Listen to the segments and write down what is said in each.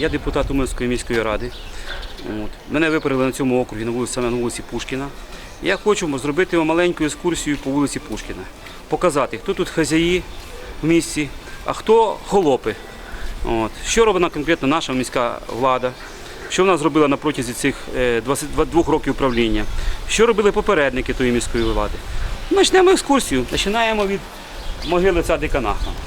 Я депутат Уманської міської ради. От. Мене виперли на цьому округі на вулиці, саме на вулиці Пушкіна. Я хочу зробити маленьку екскурсію по вулиці Пушкіна. Показати, хто тут хазяї в місті, а хто холопи. От. Що робила конкретно наша міська влада, що вона зробила на протязі цих е, 22 років правління, що робили попередники тої міської влади. Почнемо екскурсію. Починаємо від могили цадика Нахмана.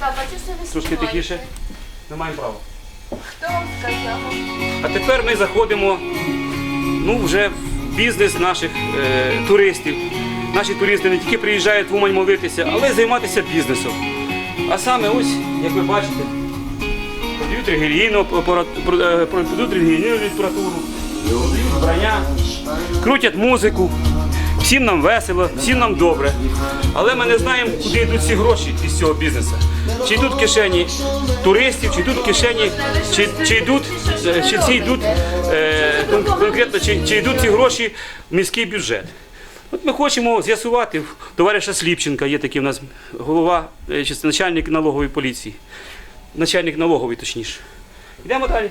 Папа, чи це ви Трошки знімаєте? тихіше. Ми маємо право. Хто вам сказав? А тепер ми заходимо ну, вже в бізнес наших е, туристів. Наші туристи не тільки приїжджають в Умань молитися, але й займатися бізнесом. А саме ось, як ви бачите, продають релігійну апарат- про- е, продають релігійну літературу, продають вбрання, крутять музику. Всім нам весело, всім нам добре. Але ми не знаємо, куди йдуть ці гроші із цього бізнесу. Чи йдуть в кишені туристів, чи йдуть в кишені, чи, чи йдуть, е, чи ці йдуть е, конкретно, чи, чи йдуть ці гроші в міський бюджет. От ми хочемо з'ясувати товариша Сліпченка, є такий у нас голова, е, чи начальник налогової поліції. Начальник налогової, точніше. Йдемо далі.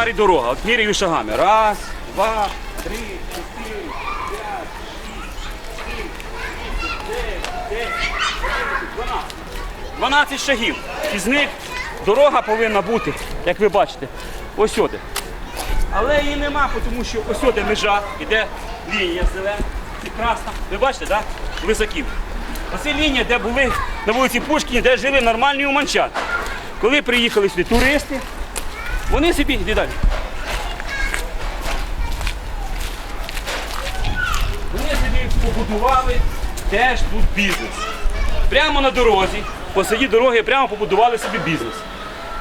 Тротуар дорога. От міряю шагами. Раз, два, три, чотири, п'ять, шість, сім, вісім, дев'ять, десять, одинадцять, дванадцять. Дванадцять шагів. Із них дорога повинна бути, як ви бачите, ось сюди. Але її нема, тому що ось сюди межа, іде лінія зелена і красна. Ви бачите, так? Да? Високів. Оце лінія, де були на вулиці Пушкіні, де жили нормальні уманчани. Коли приїхали сюди туристи, вони собі, іди далі. Вони собі побудували теж тут бізнес. Прямо на дорозі, посаді дороги, прямо побудували собі бізнес.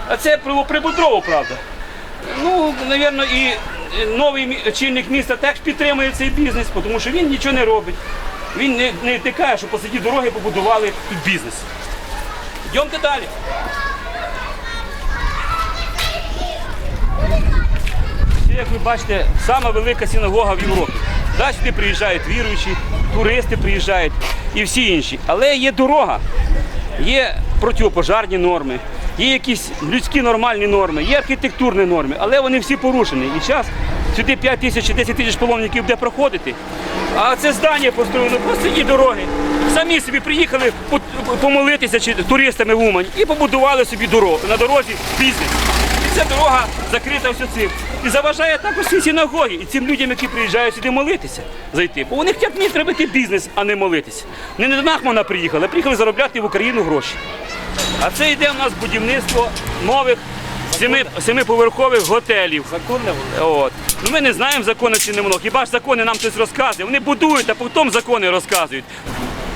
А це при- прибудово, правда. Ну, напевно, і новий очільник міста теж підтримує цей бізнес, тому що він нічого не робить. Він не, не втикає, що посаді дороги побудували тут бізнес. Йдемте далі. Як ви бачите, сама велика синагога в Європі. Да, сюди приїжджають віруючі, туристи приїжджають і всі інші. Але є дорога, є протипожарні норми, є якісь людські нормальні норми, є архітектурні норми, але вони всі порушені. І час сюди 5 тисяч чи 10 тисяч паломників буде проходити. А це здання построєно по цій дороги. Самі собі приїхали помолитися чи туристами в Умань і побудували собі дорогу. На дорозі бізнес. Ця дорога закрита все цим. І заважає також ці синагоги і цим людям, які приїжджають сюди молитися, зайти. Бо вони хочуть вміти робити бізнес, а не молитися. Не на Нахмана приїхали, а приїхали заробляти в Україну гроші. А це йде у нас будівництво нових семи, семиповерхових готелів. Законне От. Ну, ми не знаємо закони чи не воно. Хіба ж закони нам щось розказує? Вони будують, а потім закони розказують.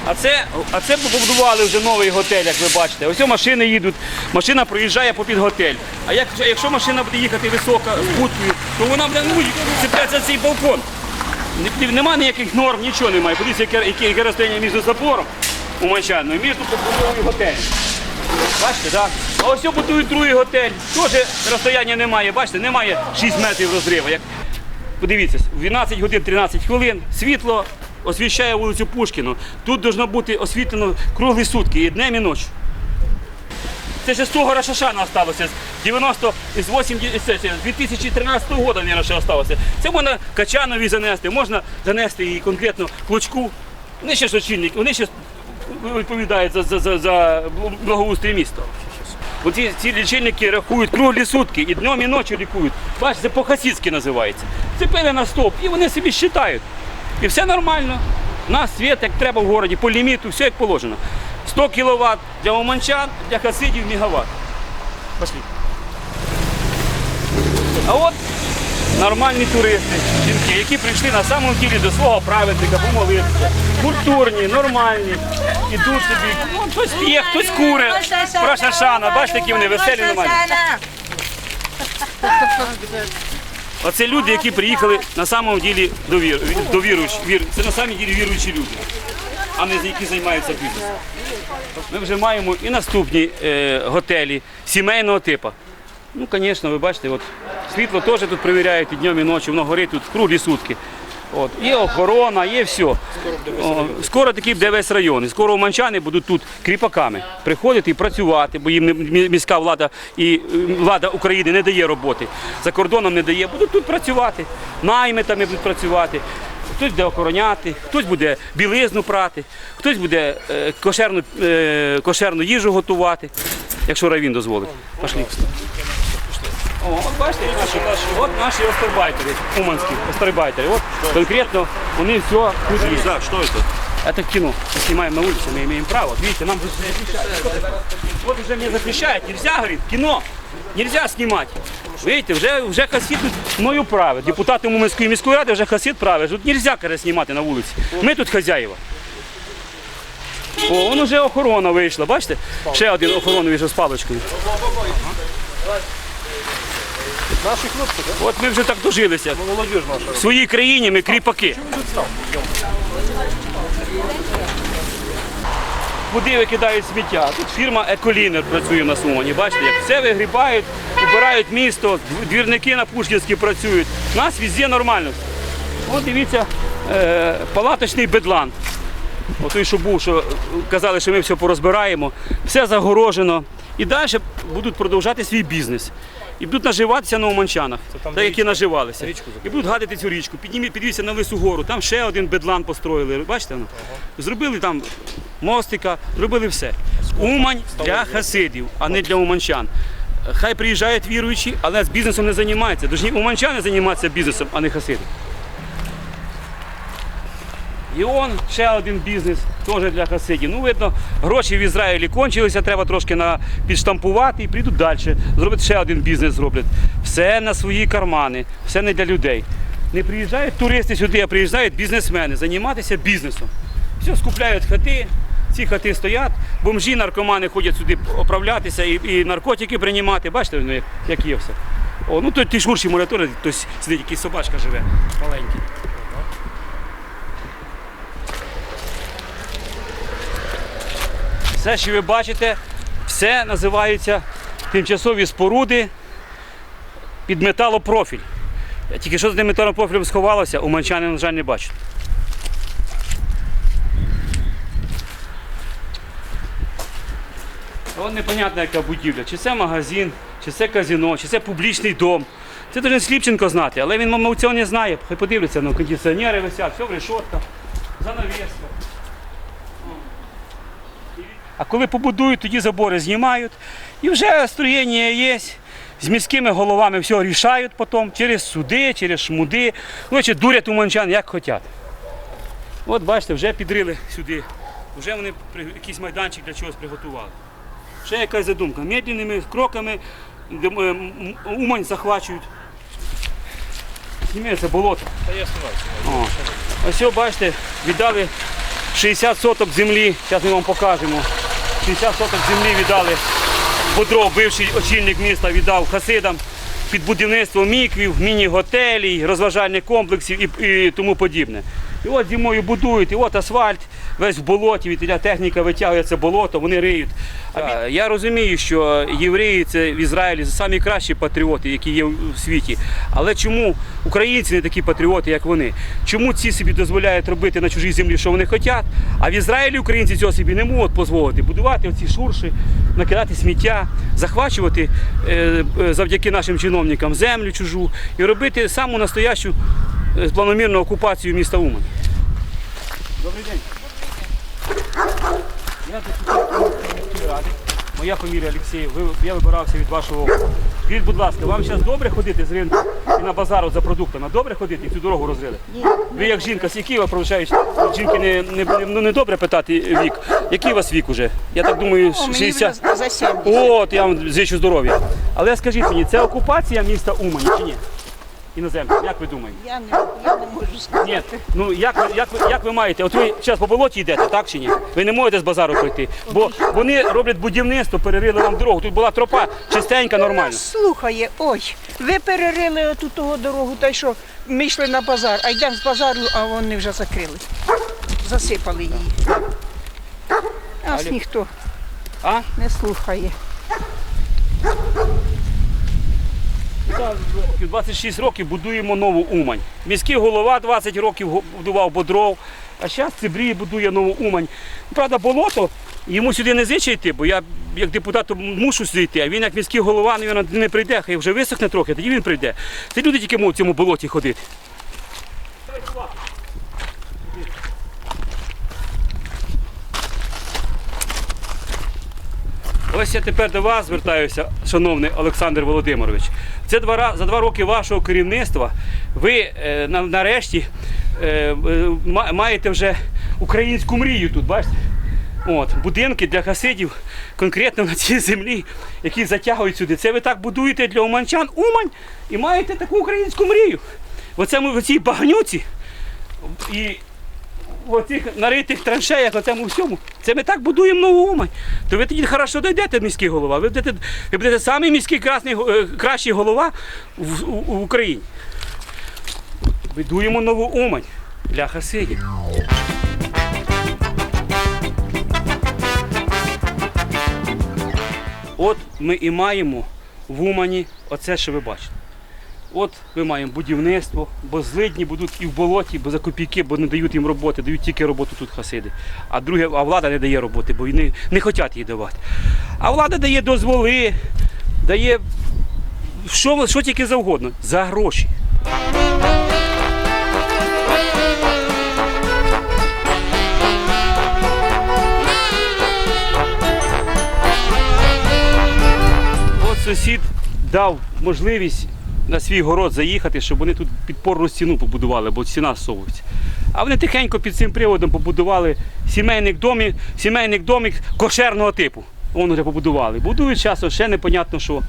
А це, а це побудували вже новий готель, як ви бачите. Ось машини їдуть, машина проїжджає попід готель. А як, якщо машина буде їхати висока з будкою, то вона буде ну, цеплятися за цей балкон. Нема ніяких норм, нічого немає. Подивіться, яке, яке, яке розстояння між забором у Манчану і між побудовою готелем. Бачите, так? А ось будують другий готель. Теж розстояння немає. Бачите, немає 6 метрів розриву. Як... Подивіться, в 12 годин 13 хвилин світло освіщає вулицю Пушкіну. Тут повинно бути освітлено круглі сутки, і днем, і ночі. Це ще з того Рашашана залишилося, з 90, з 80, 2013 року, мабуть, ще залишилося. Це можна Качанові занести, можна занести і конкретно Клочку. Вони ще ж очільники, вони ще відповідають за, за, за, за благоустрій міста. От ці, лічильники рахують круглі сутки, і днем, і ночі лікують. Бачите, це по-хасідськи називається. Цепили на стоп, і вони собі считають. І все нормально. У нас світ, як треба в городі, по ліміту, все як положено. 100 кВт для уманчан, для хасидів мегаватт. Пошли. А от нормальні туристи, жінки, які прийшли на самому ділі до свого праведника помолитися. Культурні, нормальні. ідуть собі, ну, хтось п'є, хтось куре. Проша бачите, які вони веселі нормальні. Оце люди, які приїхали на самому ділі до, вір, до віруюч, вір, це на самому ділі віруючі люди, а не які займаються бізнесом. Ми вже маємо і наступні е, готелі сімейного типу. Ну, звісно, ви бачите, от, світло теж тут перевіряють і днем, і ночі, воно горить тут круглі сутки. От, є охорона, є все. Скоро такий буде весь район. І скоро уманчани будуть тут кріпаками приходити і працювати, бо їм міська влада і влада України не дає роботи. За кордоном не дає. Будуть тут працювати, наймитами будуть працювати. Хтось буде охороняти, хтось буде білизну прати, хтось буде е, кошерну, е, кошерну їжу готувати, якщо равін дозволить. Пошли. О, от бачите, наші, от наші остарбайтери, уманські остарбайтери. От конкретно вони все тут є. Нельзя, что это? Это кино. Мы снимаем на улице, мы имеем право. Вот видите, нам уже запрещают. Что это? Вот уже мне запрещают. Нельзя, говорит, кино. Нельзя снимать. Видите, вже, вже хасід тут мною править. Депутати Уманської міської ради вже хасід править. Тут нельзя каже, знімати на вулиці. Ми тут хазяїва. О, вон уже охорона вийшла, бачите? Ще один охорона вийшов з паличкою. Наши хлопцы, да? От ми вже так дожилися. Молодежь наша. В своїй країні ми кріпаки. Куди викидають сміття? Тут фірма Еколінер працює на Сумані. Бачите, як все вигрібають, убирають місто, двірники на Пушкінській працюють. У нас везде нормально. От дивіться, е, палаточний бедлан. Отой, що був, що казали, що ми все порозбираємо, все загорожено. І далі будуть продовжати свій бізнес. І будуть наживатися на Уманчанах, там, так де як і наживалися. річку І будуть гадити цю річку. Піднімі, підвівся на лису гору, там ще один бедлан построїли. Бачите? ну? Зробили там мостика, зробили все. Умань для хасидів, а не для уманчан. Хай приїжджають віруючі, але з бізнесом не займаються. Дожні уманчани займатися бізнесом, а не хасиди. І он ще один бізнес, теж для хасидів. Ну, видно, гроші в Ізраїлі кончилися, треба трошки на, підштампувати і прийдуть далі. Зроблять ще один бізнес зроблять. Все на свої кармани, все не для людей. Не приїжджають туристи сюди, а приїжджають бізнесмени займатися бізнесом. Все, скупляють хати, ці хати стоять, бомжі, наркомани ходять сюди оправлятися і, і наркотики приймати. Бачите, ну, як, як є все. О, ну тут ті шурші мораторії, хтось сидить, якийсь собачка живе, маленький. Все, що ви бачите, все називається тимчасові споруди під металопрофіль. Тільки що з тим металопрофілем сховалося, уманчани, на жаль, не бачать. От непонятна яка будівля. Чи це магазин, чи це казино, чи це публічний дом. Це дуже Сліпченко знати, але він, мабуть, цього не знає. Хай подивляться, ну, кондиціонери висять, все в решотках, занавеска. А коли побудують, тоді забори знімають. І вже строєння є. З міськими головами все рішають потім через суди, через шмуди. Коротше, дурять уманчан як хочуть. От бачите, вже підрили сюди. Вже вони якийсь майданчик для чогось приготували. Ще якась задумка. Медленними кроками Умань захвачують. Знімається болото. Да я. О. Ось, бачите, віддали 60 соток землі, зараз ми вам покажемо. 60 соток землі віддали. Бодро, бивший очільник міста, віддав хасидам під будівництво міквів, міні-готелів, розважальних комплексів і, і тому подібне. І от зимою будують, і от асфальт, весь в болоті, від техніка витягує це болото, вони риють. А, Я розумію, що євреї це в Ізраїлі самі кращі патріоти, які є в світі. Але чому українці не такі патріоти, як вони? Чому ці собі дозволяють робити на чужій землі, що вони хочуть, а в Ізраїлі українці цього собі не можуть дозволити будувати оці шурши, накидати сміття, захвачувати е, е, завдяки нашим чиновникам землю чужу і робити саму настоящу е, планомірну окупацію міста Умань. Добрий день. Я депутат міської ради. Моя фамілія Олексєєв. Ви, я вибирався від вашого. Скажіть, будь ласка, вам зараз добре ходити з ринку і на базару за продуктами? Добре ходити і цю дорогу розрили? Ні. Ви як жінка, з який ви? Жінки не, не, ну, не добре питати вік. Який у вас вік уже? Я так думаю, О, мені 60. вже за 70. От, я вам зичу здоров'я. Але скажіть мені, це окупація міста Умані чи ні? Іноземцям? Як ви думаєте? Я не, я не можу сказати. Ні, ну як, ви- як, ви- як ви маєте? От ви зараз по болоті йдете, так чи ні? Ви не можете з базару пройти. Бо вони роблять будівництво, перерили вам дорогу. Тут була тропа чистенька, нормальна. Слухає, ой, ви перерили оту того дорогу, та й що ми йшли на базар, а йдемо з базару, а вони вже закрили. Засипали її. Нас Алі. ніхто А? не слухає. Так, 26 років будуємо нову Умань. Міський голова 20 років будував Бодров, а зараз Цибрій будує нову Умань. Правда, болото, йому сюди не зиче йти, бо я як депутат мушу сюди йти, а він як міський голова, не прийде, хай вже висохне трохи, тоді він прийде. Це люди тільки можуть в цьому болоті ходити. Ось я тепер до вас звертаюся, шановний Олександр Володимирович. Це два, за два роки вашого керівництва ви е, нарешті е, ма- маєте вже українську мрію тут, бачите? От, будинки для хасидів конкретно на цій землі, які затягують сюди. Це ви так будуєте для уманчан Умань і маєте таку українську мрію. Оце ми в цій багнюці і в оцих наритих траншеях, оцьому всьому. Це ми так будуємо нову Умань. То ви тоді хорошо дійдете, міський голова. Ви будете, ви будете самий міський красний, е, кращий голова в, у- в Україні. Будуємо нову Умань для хасидів. От ми і маємо в Умані оце, що ви бачите. От ми маємо будівництво, бо злидні будуть і в болоті, бо за копійки, бо не дають їм роботи, дають тільки роботу тут хасиди. А друге, а влада не дає роботи, бо вони не хочуть її давати. А влада дає дозволи, дає що, що тільки завгодно, за гроші. От сусід дав можливість на свій город заїхати, щоб вони тут підпорну стіну побудували, бо стіна совується. А вони тихенько під цим приводом побудували сімейник домик, сімейник домик кошерного типу. Вони вже побудували. Будують часом, ще непонятно що.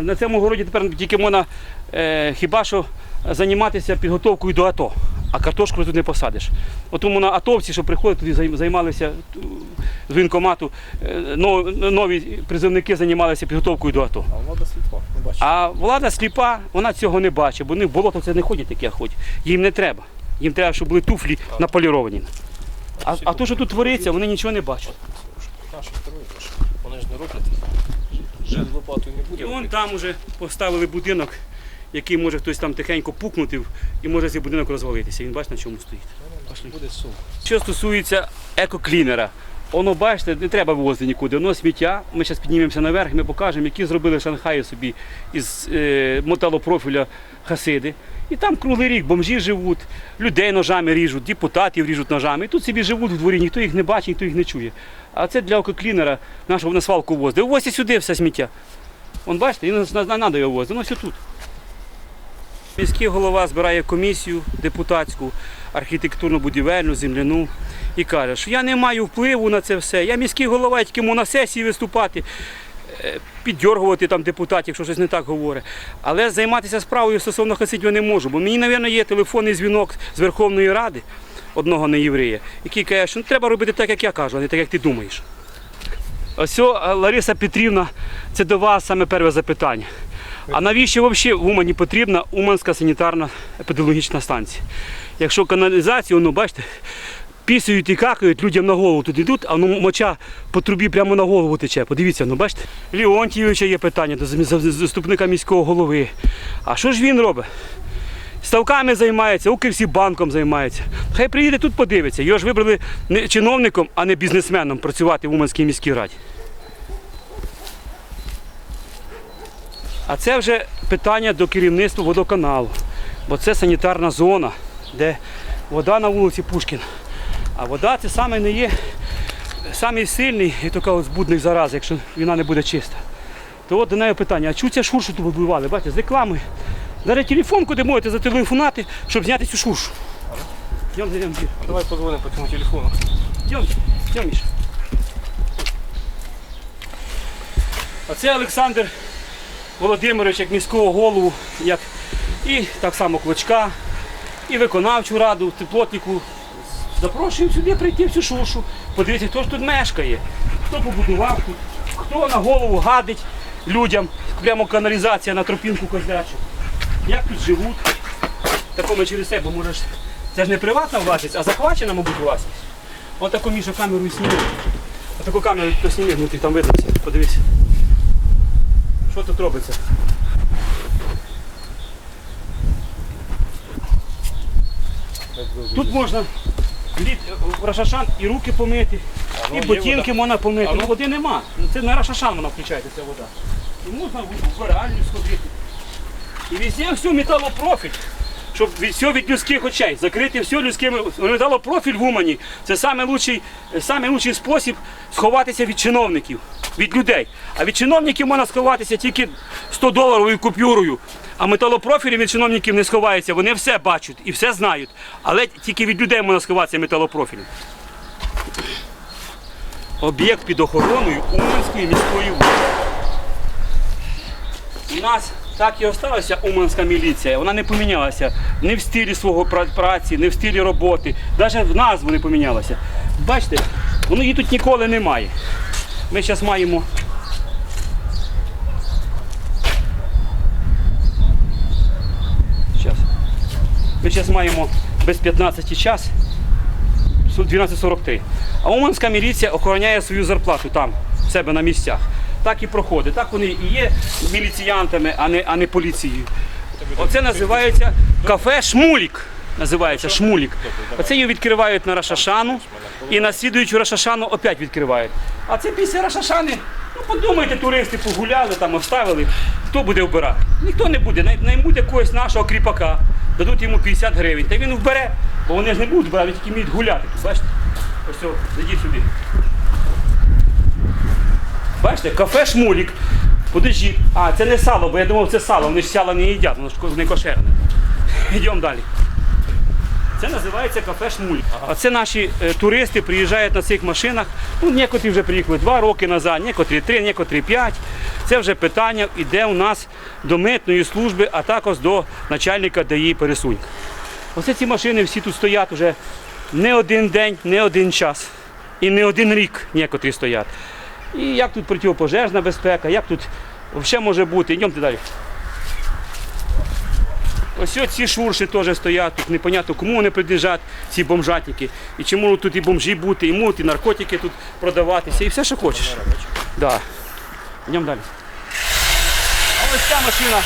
На цьому городі тепер тільки можна е, хіба що займатися підготовкою до АТО, а картошку тут не посадиш. От тому на атовці, що приходять туди займалися е, з воєнкомату, е, нові призовники займалися підготовкою до АТО. А влада сліпа, не бачу. А влада сліпа, вона цього не бачить, бо вони в болото це не ходять, як я хоч. Їм не треба. Їм треба, щоб були туфлі наполіровані. А, а то, що тут твориться, вони нічого не бачать. Вони ж не роблять. Жил лопатою не І вон там уже поставили будинок, який може хтось там тихенько пукнути, і може цей будинок розвалитися. Він бачить, на чому стоїть. Буде. Що стосується екоклінера, воно бачите, не треба вивозити нікуди. Воно сміття. Ми зараз піднімемося наверх, ми покажемо, які зробили в Шанхаї собі із е, моталопрофіля хасиди. І там круглий рік бомжі живуть, людей ножами ріжуть, депутатів ріжуть ножами. І тут собі живуть в дворі, ніхто їх не бачить, ніхто їх не чує. А це для екоклінера нашого на свалку возити. Вивозьте сюди все сміття. Вон бачите, і не треба його возити, воно все тут. Міський голова збирає комісію депутатську, архітектурно-будівельну, земляну і каже, що я не маю впливу на це все. Я міський голова, тільки можу на сесії виступати, е, піддьоргувати там депутатів, якщо щось не так говорить. Але займатися справою стосовно хасидів не можу, бо мені, мабуть, є телефонний дзвінок з Верховної Ради одного неєврея, який каже, що треба робити так, як я кажу, а не так, як ти думаєш. Ось Лариса Петрівна, це до вас саме перше запитання. А навіщо взагалі в Умані потрібна Уманська санітарна епідеміологічна станція? Якщо каналізацію, ну бачите, пісають і какають, людям на голову тут йдуть, а ну моча по трубі прямо на голову тече. Подивіться, ну бачите, Леонтійовича є питання до заступника міського голови. А що ж він робить? Ставками займається, Укрсібанком займається. Хай приїде тут подивиться. Його ж вибрали не чиновником, а не бізнесменом працювати в Уманській міській раді. А це вже питання до керівництва водоканалу. Бо це санітарна зона, де вода на вулиці Пушкіна. А вода це саме не є самий сильний і така збудник зарази, якщо вона не буде чиста. То от до неї питання, а чому ця шуршу тут вибивали? Бачите, з рекламою. Зараз телефон, куди можете зателефонувати, щоб зняти цю шуршу. Йдемо, йдемо, йдемо. Давай подзвонимо по цьому телефону. Йдемо, йдемо, Міша. Оце Олександр Володимирович, як міського голову, як І так само клочка, і виконавчу раду, теплотнику. Запрошуємо сюди прийти в цю шушу, подивитися, хто ж тут мешкає, хто побудував тут, хто на голову гадить людям, прямо каналізація на тропінку козлячу. Як тут живуть. Тако ми через себе, може, ж- це ж не приватна власність, а захвачена, мабуть, власність. Ось таку Міша камеру і сніми. Отаку камеру то сніми, внутрі там видно все. Що тут робиться? Тут можна літ в Рашашан і руки помити, ну, і є ботинки можна помити. Ну. Ну, води нема. Це на Рашашан вона включається ця вода. І можна в вбиральню сходити. І везде все металопрофіль. Щоб все від людських очей, закрити все людськими. Металопрофіль в Умані це найкращий, найкращий спосіб сховатися від чиновників, від людей. А від чиновників можна сховатися тільки 100 доларовою купюрою. А металопрофілі від чиновників не сховаються, вони все бачать і все знають. Але тільки від людей можна сховатися металопрофілем. Об'єкт під охороною Уманської міської влади. У нас так і осталася уманська міліція. Вона не помінялася ні в стилі свого пра- праці, ні в стилі роботи, навіть в назву не помінялася. Бачите, воно її тут ніколи немає. Ми зараз маємо. Щас. Ми зараз маємо без 15 час. 12.43. А Уманська міліція охороняє свою зарплату там, в себе на місцях. Так і проходить. Так вони і є міліціянтами, а не, а не поліцією. Оце називається кафе Шмулік. Називається Шмулік. Оце її відкривають на Рашашану і на слідуючу Рашашану опять відкривають. А це після Рашашани, ну подумайте, туристи погуляли, там оставили. Хто буде вбирати? Ніхто не буде. Наймуть якогось нашого кріпака, дадуть йому 50 гривень, та він вбере, бо вони ж не будуть брати, тільки вміють гуляти. Бачите? Ось, зайдіть сюди. Бачите, кафе Шмулік. Подождіть. А, це не сало, бо я думав, це сало, вони ж сало не їдять, воно ж не кошерне. Йдемо далі. Це називається кафе Шмуль. А це наші е, туристи приїжджають на цих машинах. Ну, некоторі вже приїхали два роки назад, некоторі три, некоторі п'ять. Це вже питання йде у нас до митної служби, а також до начальника ДАІ Пересунька. Оце ці машини всі тут стоять вже не один день, не один час і не один рік некоторі стоять. І як тут протипожежна безпека, як тут взагалі може бути. Йдемте далі. Ось ці шурші теж стоять, тут непонятно, кому вони принадлежать, ці бомжатники. І чи можуть тут і бомжі бути, і можуть і наркотики тут продаватися, і все, що хочеш. Да. Йдемо далі. А ось ця машина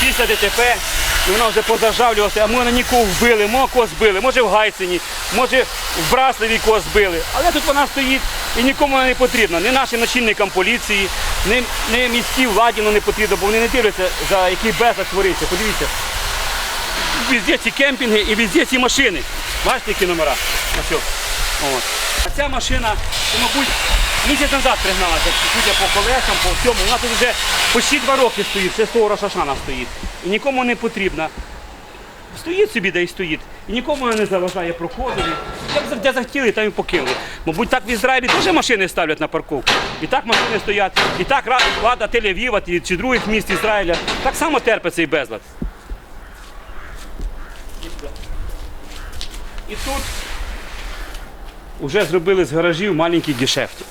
після ДТП, і вона вже позаржавлювалася, а може нікого вбили, може когось збили, може в Гайцині, може в Браславі когось збили. Але тут вона стоїть і нікому вона не потрібна. Ні нашим начальникам поліції, ні, ні міській владі не потрібно, бо вони не дивляться, за який безлад твориться. Подивіться везде ці кемпінги і везде ці машини. Бачите, які номера? Ось. А ця машина, ну, мабуть, місяць назад пригналася, судя по колесам, по всьому. Вона тут вже почти два роки стоїть, це того Рошашана стоїть. І нікому не потрібна. Стоїть собі, де й стоїть. І нікому не заважає проходити. Як де захотіли, там і покинули. Мабуть, так в Ізраїлі теж машини ставлять на парковку. І так машини стоять. І так влада Тель-Авіва і- чи других міст Ізраїля так само терпить цей безлад. І тут вже зробили з гаражів маленькі гешефти.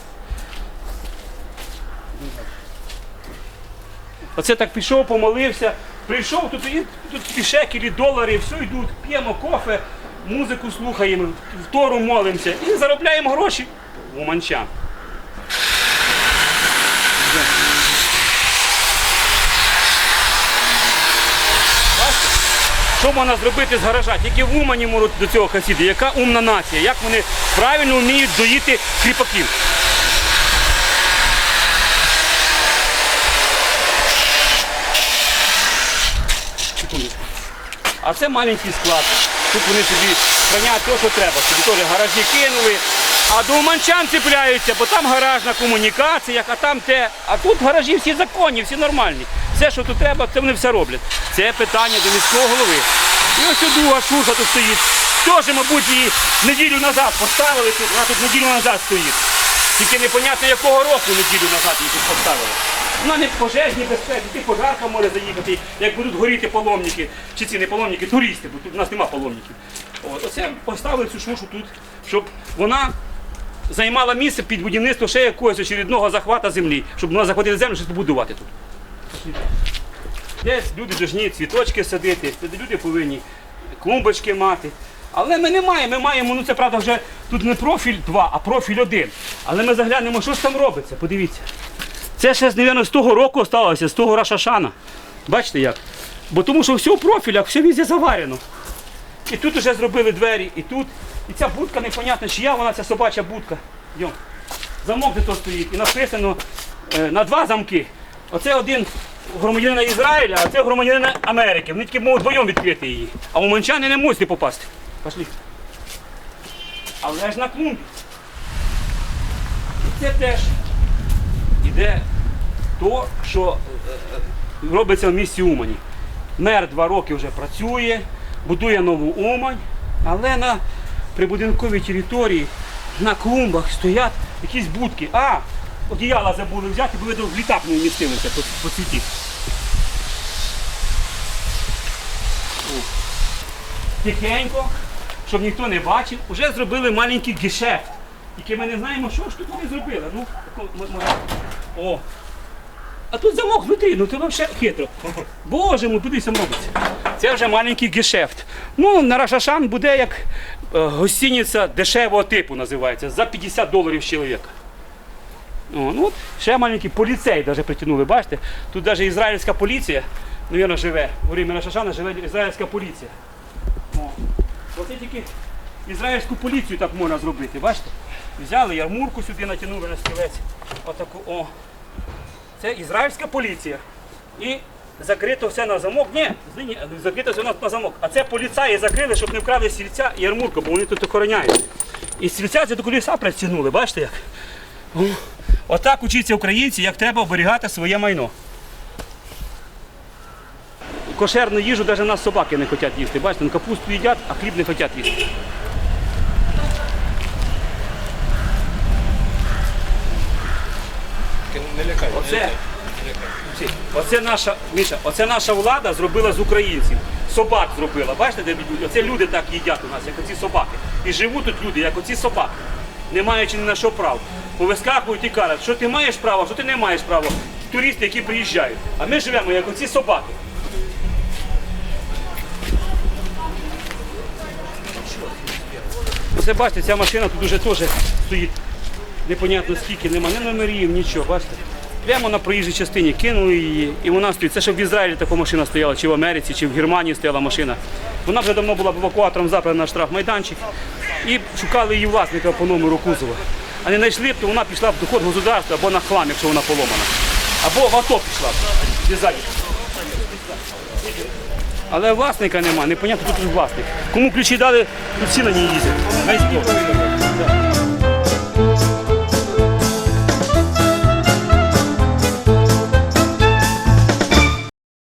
Оце так пішов, помолився, прийшов, тут, і, тут шекелі, долари, все йдуть, п'ємо кофе, музику слухаємо, втору молимося і заробляємо гроші у манчан. Бачите? Що можна зробити з гаража? Тільки в Умані можуть до цього хасіди. Яка умна нація, як вони правильно вміють доїти кріпаків. А це маленький склад. Тут вони собі хранять те, що треба. Собі теж гаражі кинули. А до уманчан цепляються, бо там гаражна комунікація, а там те. А тут гаражі всі законні, всі нормальні. Все, що тут треба, це вони все роблять. Це питання до міського голови. І ось друга шурша тут стоїть. Теж, мабуть, її неділю назад поставили тут, вона тут неділю назад стоїть. Тільки непонятно якого року неділю назад її тут поставили. Вона не пожежні безпеці, ти пожарка може заїхати, як будуть горіти паломники, чи ці не паломники, туристи, бо тут у нас нема паломників. От, оце поставили цю шушу тут, щоб вона займала місце під будівництво ще якогось очередного захвата землі, щоб вона захватити землю, щоб побудувати тут. Десь люди повинні цвіточки садити, люди повинні клумбочки мати. Але ми не маємо, ми маємо, ну це правда вже тут не профіль 2, а профіль 1. Але ми заглянемо, що ж там робиться, подивіться. Це ще, мабуть, з того року залишилося, з того Рашашана. Бачите як? Бо тому що все в профілях, все везде заварено. І тут вже зробили двері, і тут. І ця будка непонятна, чия вона, ця собача будка. Йдем. Замок де то стоїть. І написано е, на два замки. Оце один громадянина Ізраїля, а це громадянина Америки. Вони тільки можуть вдвоєм відкрити її. А уманчани не можуть попасти. Пошли. Але ж на клумбі. І це теж іде то, що е, е, робиться в місті Умані. Мер два роки вже працює, будує нову Умань, але на прибудинковій території на клумбах стоять якісь будки. А, одіяла забули взяти, бо видно, в літак не вмістилися по, по світі. Тихенько, щоб ніхто не бачив, вже зробили маленький гешефт. Тільки ми не знаємо, що ж тут вони зробили. Ну. О, а тут замок внутрі, ну це взагалі хитро. Боже куди сам робиться? Це вже маленький гешефт. Ну, на Рашашан буде як е, гостиниця дешевого типу називається, за 50 доларів чоловіка. Ну, от ще маленький поліцей навіть притягнули, бачите? Тут навіть ізраїльська поліція, мабуть, живе. У Римі Рашашана живе ізраїльська поліція. Оце тільки ізраїльську поліцію так можна зробити, бачите? Взяли ярмурку сюди, натягнули на стілець. Отаку, о. Це ізраїльська поліція. І закрито все на замок. Ні, злині- закрито все на замок. А це поліцаї закрили, щоб не вкрали сільця і ярмурку, бо вони тут охороняють. І сільця це до коліса притягнули, бачите як? Отак учаться українці, як треба оберігати своє майно. Кошерну їжу навіть нас собаки не хочуть їсти. Бачите, ну, капусту їдять, а хліб не хочуть їсти. Не лякай. не Оце, лякай. Оце наша Міша, оце наша влада зробила з українців. Собак зробила. Бачите, де бідуть? Оце люди так їдять у нас, як оці собаки. І живуть тут люди, як оці собаки, не маючи ні на що прав. Повискакують і кажуть, що ти маєш право, що ти не маєш права. Туристи, які приїжджають. А ми живемо як оці собаки. Оце бачите, ця машина тут уже теж стоїть непонятно скільки, нема ні номерів, нічого, бачите. Прямо на проїжджій частині кинули її, і вона стоїть. Це ще в Ізраїлі така машина стояла, чи в Америці, чи в Германії стояла машина. Вона вже давно була евакуатором заправлена на штрафмайданчик. І шукали її власника по номеру кузова. А не знайшли, б, то вона пішла в доход государства або на хлам, якщо вона поломана. Або в АТО пішла. ззаді. Але власника нема, непонятно, хто тут власник. Кому ключі дали, тут всі на ній їздять.